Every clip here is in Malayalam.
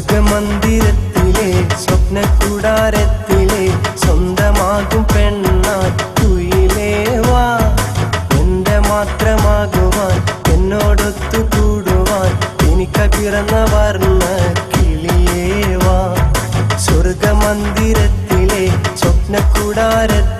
സ്വർഗമന്ദിരത്തിലെ സ്വപ്ന കൂടാരത്തിലെ സ്വന്തമാകും പെണ്ണാൻ കുയിലേ വാ. എന്റെ മാത്രമാകുവാൻ എന്നോടൊത്തു കൂടുവാൻ എനിക്ക് പിറന്ന വർണ കിളിയേ വാ. സ്വർഗമന്ദിരത്തിലെ സ്വപ്ന കൂടാരത്തിലെ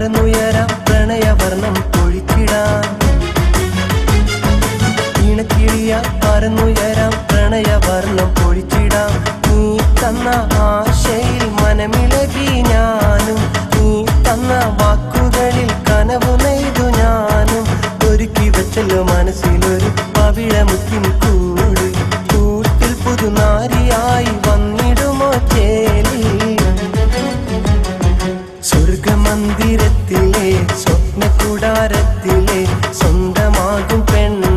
പറന്നുയരാം പ്രണയവർണം പൊഴിച്ചിടാം ഇണക്കിളിയ പറന്നുയര പ്രണയവർണം പൊഴിച്ചിടാം നീ തന്ന ആശയിൽ മനമിളകി ഞാനും നീ തന്ന വാക്കുകളിൽ കനവു നെയ്തു ഞാനും. ഒരുക്കി വെച്ചല്ലോ മനസ്സിലൊരു പവിഴമുക്കിൻ കൂട്. കൂട്ടിൽ പുതുനാരിയായി വന്നിടുമോ ചേലി? സ്വർഗമന്ദിരത്തിലെ സ്വപ്ന കൂടാരത്തിലെ സ്വന്തമാകും പെണ്ണാൻ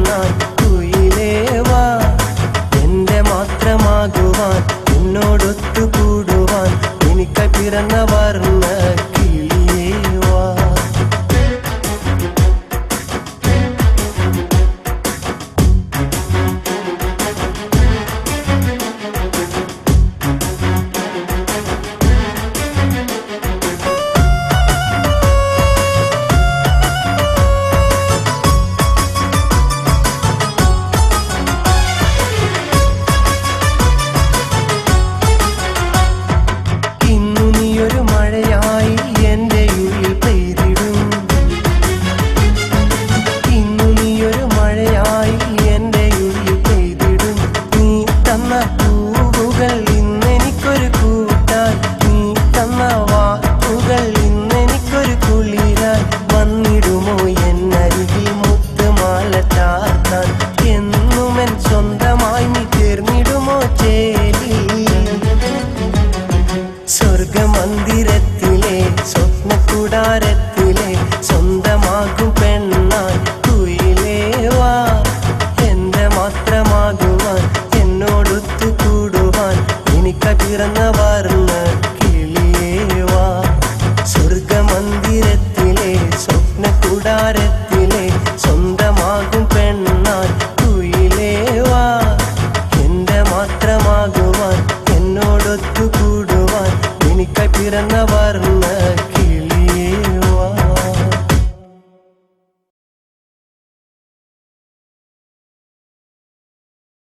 കൂടാരത്തിലെ സ്വന്തമാകും പെണ്ണാൻ കുയിലേവാ എന്റെ മാത്രമാകുവാൻ എന്നോടൊത്തു കൂടുവാൻ എനിക്ക് പിറന്ന വർണ